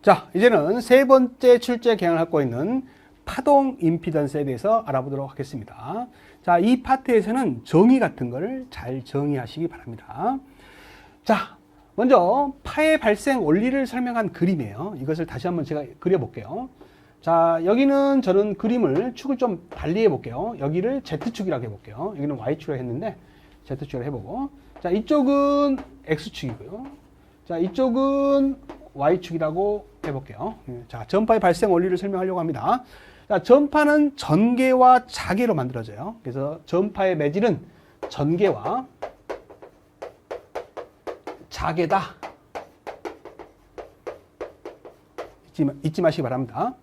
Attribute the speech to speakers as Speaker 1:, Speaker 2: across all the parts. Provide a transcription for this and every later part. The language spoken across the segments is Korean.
Speaker 1: 자, 이제는 세 번째 출제 경향을 갖고 있는 파동 임피던스에 대해서 알아보도록 하겠습니다. 자, 이 파트에서는 정의 같은 거를 잘 정의하시기 바랍니다. 자, 먼저 파의 발생 원리를 설명한 그림이에요. 이것을 다시 한번 제가 그려볼게요. 자, 여기는 저는 그림을 축을 좀 달리 해볼게요. 여기를 Z축이라고 해볼게요. 여기는 Y축이라고 했는데 Z축으로 해보고 자, 이쪽은 X축이고요. 자, 이쪽은 Y축이라고 해볼게요. 예, 자, 전파의 발생 원리를 설명하려고 합니다. 자, 전파는 전개와 자개로 만들어져요. 그래서 전파의 매질은 전개와 자개다. 잊지, 마- 잊지 마시기 바랍니다.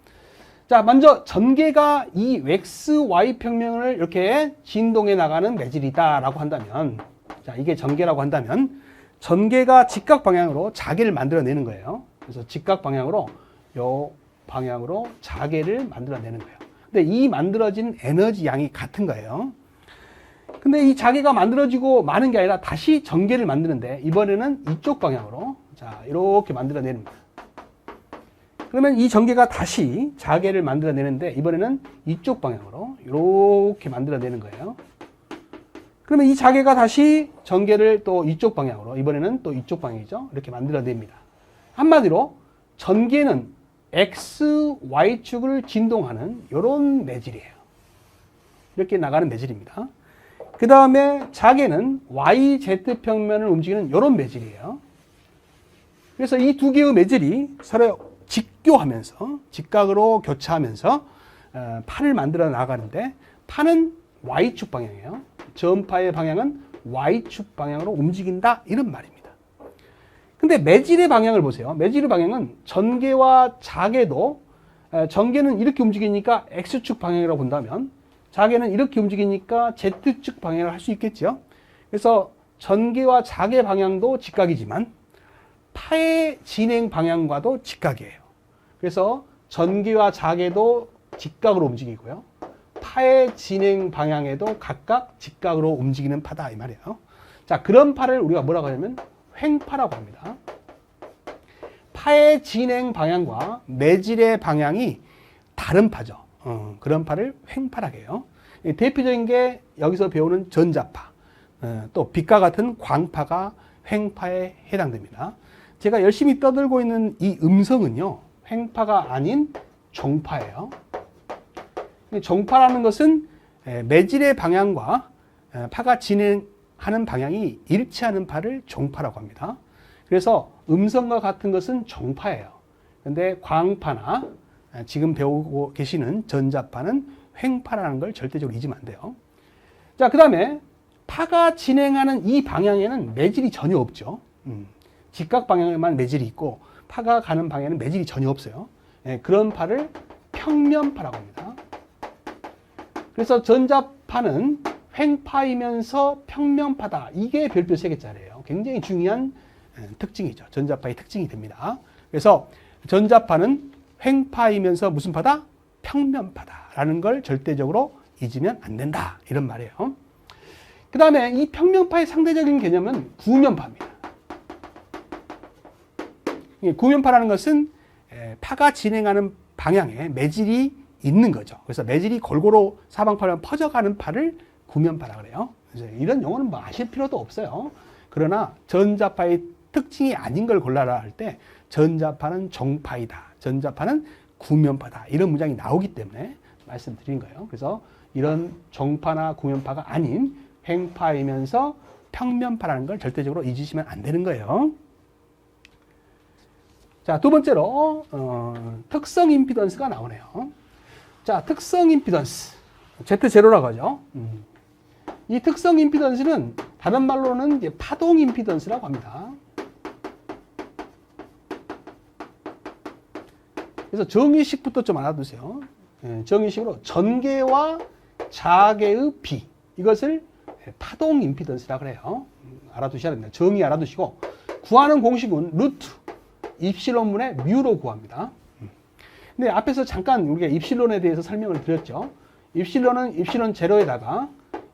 Speaker 1: 자, 먼저 전개가 이 XY 평면을 이렇게 진동해 나가는 매질이다라고 한다면, 자, 이게 전개라고 한다면, 전개가 직각 방향으로 자개를 만들어내는 거예요. 그래서 직각 방향으로 요 방향으로 자개를 만들어내는 거예요. 근데 이 만들어진 에너지 양이 같은 거예요. 근데 이 자개가 만들어지고 많은 게 아니라 다시 전개를 만드는데 이번에는 이쪽 방향으로 자 이렇게 만들어내는 거예요. 그러면 이 전개가 다시 자개를 만들어내는데 이번에는 이쪽 방향으로 이렇게 만들어내는 거예요. 그러면 이 자개가 다시 전개를 또 이쪽 방향으로 이번에는 또 이쪽 방향이죠. 이렇게 만들어냅니다. 한마디로 전개는 x, y축을 진동하는 이런 매질이에요. 이렇게 나가는 매질입니다. 그 다음에 자개는 y, z 평면을 움직이는 이런 매질이에요. 그래서 이 두 개의 매질이 서로 직교하면서 직각으로 교차하면서 어, 판을 만들어 나가는데 판은 y축 방향이에요. 전파의 방향은 y축 방향으로 움직인다 이런 말입니다. 근데 매질의 방향을 보세요. 매질의 방향은 전개와 자개도 에, 전개는 이렇게 움직이니까 x축 방향이라고 본다면 자개는 이렇게 움직이니까 z축 방향을 할 수 있겠죠. 그래서 전개와 자개 방향도 직각이지만 파의 진행 방향과도 직각이에요. 그래서 전기와 자개도 직각으로 움직이고요. 파의 진행 방향에도 각각 직각으로 움직이는 파다 이 말이에요. 자, 그런 파를 우리가 뭐라고 하냐면 횡파라고 합니다. 파의 진행 방향과 매질의 방향이 다른 파죠. 어, 그런 파를 횡파라고 해요. 이 대표적인 게 여기서 배우는 전자파, 어, 또 빛과 같은 광파가 횡파에 해당됩니다. 제가 열심히 떠들고 있는 이 음성은요, 횡파가 아닌 종파예요. 종파라는 것은 에, 매질의 방향과 에, 파가 진행하는 방향이 일치하는 파를 종파라고 합니다. 그래서 음성과 같은 것은 종파예요. 근데 광파나 에, 지금 배우고 계시는 전자파는 횡파라는 걸 절대적으로 잊으면 안 돼요. 자, 그 다음에 파가 진행하는 이 방향에는 매질이 전혀 없죠. 음, 직각 방향에만 매질이 있고 파가 가는 방향에는 매질이 전혀 없어요. 예, 그런 파를 평면파라고 합니다. 그래서 전자파는 횡파이면서 평면파다. 이게 별표 세 개짜리예요. 굉장히 중요한 예, 특징이죠. 전자파의 특징이 됩니다. 그래서 전자파는 횡파이면서 무슨 파다? 평면파다라는 걸 절대적으로 잊으면 안 된다. 이런 말이에요. 그 다음에 이 평면파의 상대적인 개념은 구면파입니다. 이 구면파라는 것은 에, 파가 진행하는 방향에 매질이 있는 거죠. 그래서 매질이 골고루 사방팔방 퍼져가는 파를 구면파라 그래요. 그래서 이런 용어는 뭐 아실 필요도 없어요. 그러나 전자파의 특징이 아닌 걸 골라라 할 때 전자파는 정파이다. 전자파는 구면파다. 이런 문장이 나오기 때문에 말씀드린 거예요. 그래서 이런 정파나 구면파가 아닌 횡파이면서 평면파라는 걸 절대적으로 잊으시면 안 되는 거예요. 자, 두 번째로 어, 특성 임피던스가 나오네요. 자, 특성 임피던스. Z0라고 하죠. 음. 이 특성 임피던스는 다른 말로는 이제 파동 임피던스라고 합니다. 그래서 정의식부터 좀 알아두세요. 예, 정의식으로 전개와 자개의 비 이것을 파동 임피던스라고 그래요. 음, 알아두셔야 됩니다. 정의 알아두시고 구하는 공식은 루트 입실론분의 뮤로 구합니다. 음. 근데 앞에서 잠깐 우리가 입실론에 대해서 설명을 드렸죠. 입실론은 입실론 제로에다가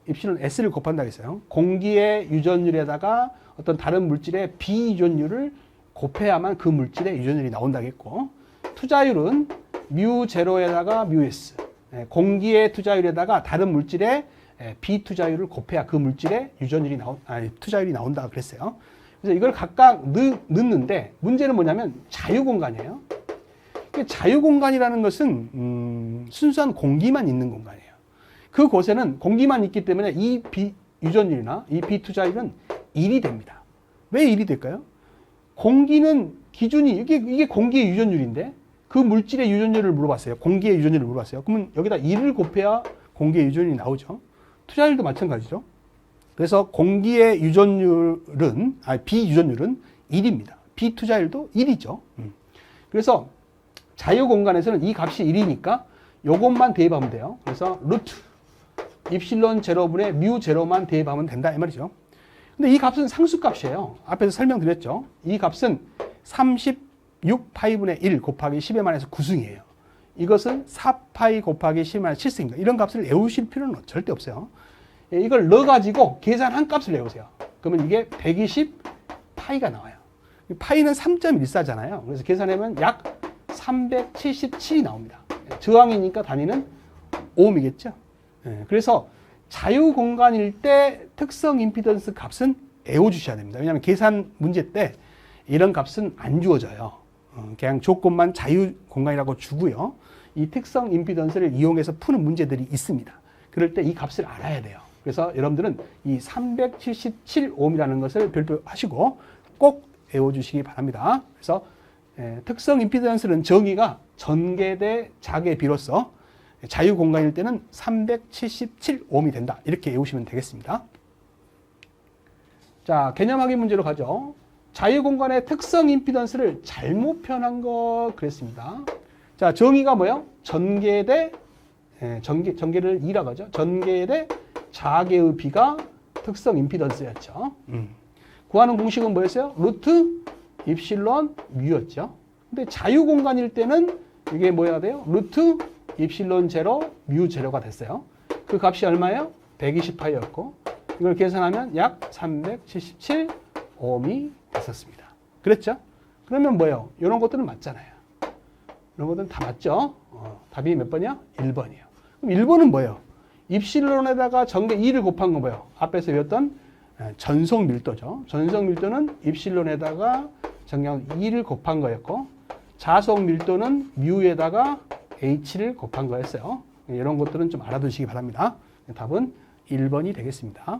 Speaker 1: 입실론 S를 곱한다고 했어요. 공기의 유전율에다가 어떤 다른 물질의 비유전율을 곱해야만 그 물질의 유전율이 나온다겠고 투자율은 뮤 제로에다가 뮤 S 예, 공기의 투자율에다가 다른 물질의 예, 비투자율을 곱해야 그 물질의 유전율이 나온 아니 투자율이 나온다 그랬어요. 그래서 이걸 각각 넣, 넣는데 문제는 뭐냐면 자유 공간이에요. 그 자유 공간이라는 것은 음, 순수한 공기만 있는 공간이에요. 그 곳에는 공기만 있기 때문에 이 비, 유전율이나 이 비투자율은 1이 됩니다. 왜 1이 될까요? 공기는 기준이 이게 이게 공기의 유전율인데 그 물질의 유전율을 물어봤어요. 공기의 유전율을 물어봤어요. 그러면 여기다 1을 곱해야 공기의 유전율이 나오죠. 투자율도 마찬가지죠. 그래서 공기의 유전율은 아 비유전율은 1입니다. 비투자율도 1이죠. 음. 그래서 자유 공간에서는 이 값이 1이니까 요것만 대입하면 돼요. 그래서 루트 입실론 제로분의 뮤 제로만 대입하면 된다 이 말이죠. 근데 이 값은 상수값이에요. 앞에서 설명드렸죠. 이 값은 36 파이분의 1 곱하기 10의 만에서 9승이에요. 이것은 4파이 곱하기 10의 만에서 7승입니다. 이런 값을 외우실 필요는 절대 없어요. 예, 이걸 넣어가지고 계산한 값을 외우세요. 그러면 이게 120 파이가 나와요. 파이는 3.14잖아요. 그래서 계산하면 약 377이 나옵니다. 예, 저항이니까 단위는 오음이겠죠. 예, 그래서 자유 공간일 때 특성 임피던스 값은 외워주셔야 됩니다. 왜냐하면 계산 문제 때 이런 값은 안 주어져요. 어, 그냥 조건만 자유 공간이라고 주고요. 이 특성 임피던스를 이용해서 푸는 문제들이 있습니다. 그럴 때 이 값을 알아야 돼요. 그래서 여러분들은 이 377옴이라는 것을 별표 하시고 꼭 외워주시기 바랍니다. 그래서 예, 특성 임피던스는 정의가 전개 대 자개 비로소 자유 공간일 때는 377옴이 된다. 이렇게 외우시면 되겠습니다. 자, 개념 확인 문제로 가죠. 자유 공간의 특성 임피던스를 잘못 표현한 거 그랬습니다. 자, 정의가 뭐요? 전개 대 예, 전개 전개를 2라고 하죠. 전개 대 자개의 비가 특성 임피던스였죠. 음. 구하는 공식은 뭐였어요? 루트 입실론 뮤였죠. 근데 자유 공간일 때는 이게 뭐야 돼요? 루트 입실론 제로 뮤 제로가 됐어요. 그 값이 얼마예요? 120파이였고 이걸 계산하면 약 377 옴이 됐었습니다. 그랬죠? 그러면 뭐예요? 이런 것들은 맞잖아요. 이런 것들은 다 맞죠? 어, 답이 몇 번이야? 1번이에요. 그럼 1번은 뭐예요? 입실론에다가 전개 2를 곱한 거 뭐예요? 앞에서 배웠던 에, 전속 밀도죠. 전속 밀도는 입실론에다가 정량 2를 곱한 거였고 자속 밀도는 뮤에다가 h를 곱한 거였어요. 이런 것들은 좀 알아두시기 바랍니다. 답은 1번이 되겠습니다.